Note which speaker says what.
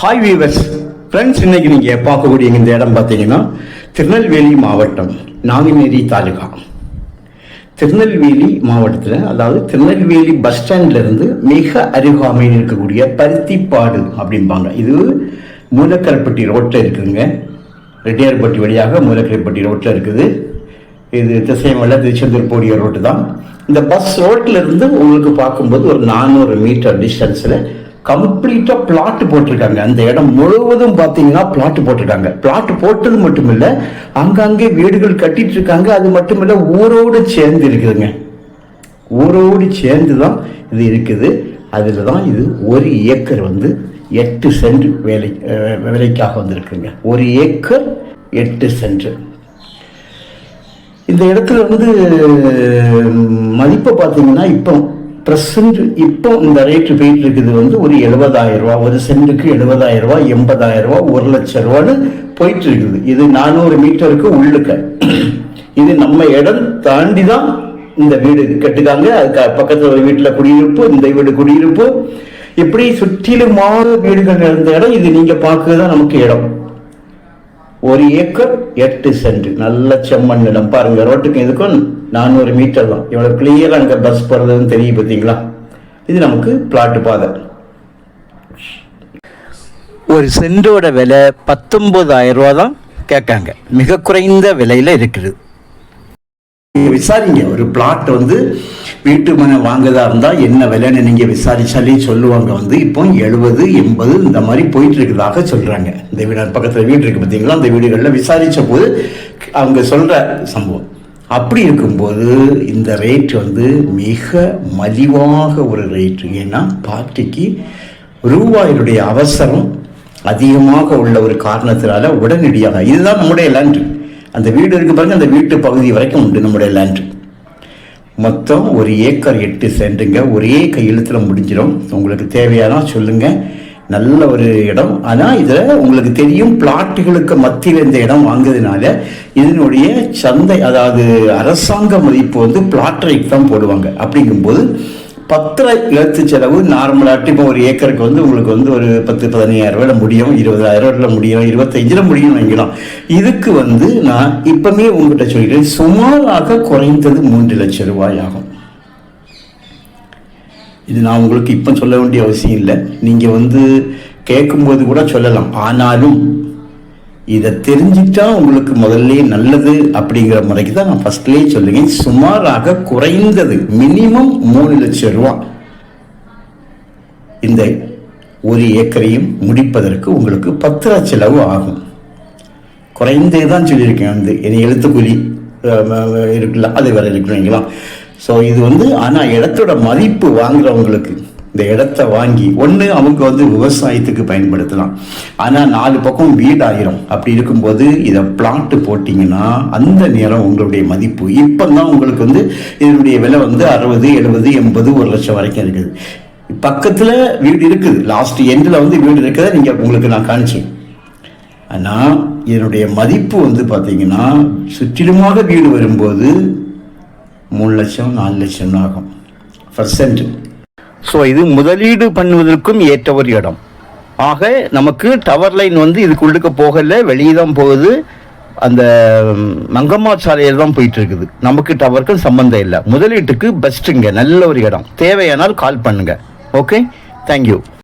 Speaker 1: Hi viewers friends இன்னைக்கு நீங்கள் பார்க்கக்கூடிய இந்த இடம் பார்த்தீங்கன்னா திருநெல்வேலி மாவட்டம் நாங்குநேரி தாலுகா. திருநெல்வேலி மாவட்டத்தில் அதாவது திருநெல்வேலி பஸ் ஸ்டாண்ட்லேருந்து மிக அருகாமையில் இருக்கக்கூடிய பருத்திப்பாடு அப்படிம்பாங்க. இது மூலக்கரப்பட்டி ரோட்டில் இருக்குதுங்க ரெட்டியார்பட்டி வழியாக மூலக்கரைப்பட்டி ரோட்டில் இருக்குது. இது திசைமல்ல திருச்செந்தூர் போடிய ரோட்டு தான். இந்த பஸ் ரோட்டில் இருந்து உங்களுக்கு பார்க்கும்போது ஒரு நானூறு மீட்டர் டிஸ்டன்ஸில் கம்ப்ளீட்டாக பிளாட் போட்டிருக்காங்க. அந்த இடம் முழுவதும் பார்த்தீங்கன்னா பிளாட் போட்டிருக்காங்க. பிளாட் போட்டது மட்டும் இல்லை அங்கங்கே வீடுகள் கட்டிட்டு இருக்காங்க அது மட்டும் இல்லை ஊரோடு சேர்ந்து இருக்குதுங்க. ஊரோடு சேர்ந்து தான் இது இருக்குது. அதில் தான் இது ஒரு ஏக்கர் வந்து எட்டு சென்ட் வேலை வேலைக்காக வந்திருக்குங்க. ஒரு ஏக்கர் எட்டு சென்ட். இந்த இடத்துல வந்து மதிப்பை பார்த்தீங்கன்னா இப்போ ப்ரெசண்ட் இப்போ இந்த ரேட்டு போயிட்டு இருக்குது வந்து ஒரு எழுபதாயிரம் ரூபா ஒரு சென்ட்டுக்கு எழுபதாயிரம் ரூபா எண்பதாயிரம் ரூபா ஒரு லட்சம் ரூபான்னு போயிட்டு இருக்குது இது நானூறு மீட்டருக்கு உள்ளுக்க. இது நம்ம இடம் தாண்டி தான் இந்த வீடு கட்டுக்காங்க அதுக்கு பக்கத்தில் ஒரு வீட்டில் குடியிருப்பு இந்த வீடு குடியிருப்பு. இப்படி சுற்றிலுமான வீடுகள் இருந்த இடம். இது நீங்கள் பார்க்குறது தான் நமக்கு இடம். ஒரு ஏக்கர் எட்டு சென்ட். நல்ல செம்மண் நிலம். பாருங்க ரோட்டுக்கு இதுக்கும் நானூறு மீட்டர் தான். இவ்வளவு கிளியரா அங்க பஸ் போறதுன்னு தெரியும் பார்த்தீங்களா? இது நமக்கு பிளாட் பாதை. ஒரு சென்டோட விலை பத்தொன்பதாயிரம் ரூபா தான் கேட்காங்க. மிக குறைந்த விலையில இருக்குது. விசாரிங்க. ஒரு பிளாட் வந்து வீட்டு மனை வாங்குறதா இருந்தா என்ன விலைன்னு நீங்க விசாரிச்சாலே சொல்லுவாங்க. வந்து இப்போ எழுபது எண்பது இந்த மாதிரி போயிட்டு இருக்கிறதாக சொல்றாங்க. இந்த வீடு பக்கத்துல வீடு இருக்கு பார்த்தீங்களா? அந்த வீடுகளில் விசாரிச்ச போது அவங்க சொல்ற சம்பவம். அப்படி இருக்கும்போது இந்த ரேட் வந்து மிக மலிவாக ஒரு ரேட் ஏன்னா பார்ட்டிக்கு ரூபாயினுடைய அவசரம் அதிகமாக உள்ள ஒரு காரணத்தினால உடனடியாக இதுதான் நம்முடைய லேண்ட் அந்த வீடு இருக்கு பாருங்க அந்த வீட்டு பகுதி வரைக்கும் உண்டு நம்முடைய லேண்ட் மொத்தம் ஒரு ஏக்கர் எட்டு சென்ட்டுங்க ஒரே கையெழுத்தில் முடிஞ்சிடும் உங்களுக்கு தேவையானா சொல்லுங்கள் நல்ல ஒரு இடம். ஆனால் இதில் உங்களுக்கு தெரியும் பிளாட்டுகளுக்கு மத்தியில் இந்த இடம் வாங்குறதுனால இதனுடைய சந்தை அதாவது அரசாங்க மதிப்பு வந்து பிளாட் ரேட் தான் போடுவாங்க. அப்படிங்கும்போது பத்திர எழுத்து செலவு நார்மலாக இப்போ ஒரு ஏக்கருக்கு வந்து உங்களுக்கு வந்து ஒரு பத்து பதினையாயிரம் ரூபாயில் முடியும் இருபதாயிரம் ரூபாயில் முடியும் இருபத்தஞ்சில் முடியும் வைக்கலாம் இதுக்கு வந்து நான் இப்பவுமே உங்கள்கிட்ட சொல்லிட்டேன் சுமாராக குறைந்தது மூன்று லட்சம் ரூபாய் ஆகும். இது நான் உங்களுக்கு இப்போ சொல்ல வேண்டிய அவசியம் இல்லை. நீங்கள் வந்து கேட்கும்போது கூட சொல்லலாம். ஆனாலும் இதை தெரிஞ்சிட்டா உங்களுக்கு முதல்ல நல்லது அப்படிங்கிற முறைக்கு தான் நான் ஃபர்ஸ்ட்லேயே சொல்லுங்க சுமாராக குறைந்தது மினிமம் மூணு லட்சம் ரூபா இந்த ஒரு ஏக்கரையும் முடிப்பதற்கு உங்களுக்கு பத்து லட்ச செலவு ஆகும். குறைந்தே தான் சொல்லியிருக்கேன் வந்து. என்னை எழுத்துக்கூலி அஹ், இருக்குல்ல அது வேற இருக்குங்களா ஸோ இது வந்து ஆனால் இடத்தோட மதிப்பு வாங்குறவங்களுக்கு இந்த இடத்த வாங்கி ஒன்று அவங்க வந்து விவசாயத்துக்கு பயன்படுத்தலாம். ஆனால் நாலு பக்கம் வீடாயிரும். அப்படி இருக்கும்போது இதை பிளாட்டு போட்டிங்கன்னா அந்த நேரம் உங்களுடைய மதிப்பு. இப்போ தான் உங்களுக்கு வந்து இதனுடைய விலை வந்து அறுபது எழுபது எண்பது ஒரு லட்சம் வரைக்கும் இருக்குது. பக்கத்தில் வீடு இருக்குது. லாஸ்ட் எண்டில் வந்து வீடு இருக்கிறத நீங்கள் உங்களுக்கு நான் காணிச்சேன் ஆனால் இதனுடைய மதிப்பு வந்து பார்த்தீங்கன்னா சுற்றிலுமாக வீடு வரும்போது மூணு லட்சம் நாலு லட்சம் ஆகும். பர்சன்ட். ஸோ இது முதலீடு பண்ணுவதற்கும் ஏற்ற ஒரு இடம். ஆக நமக்கு டவர் லைன் வந்து இதுக்குள்ளுக்க போகல வெளியே தான் போகுது. அந்த மங்கம்மா சாலையில் தான் போயிட்டு இருக்குது. நமக்கு டவருக்கும் சம்மந்தம் இல்லை. முதலீட்டுக்கு பெஸ்ட்டுங்க நல்ல ஒரு இடம். தேவையானால் கால் பண்ணுங்க. Okay thank you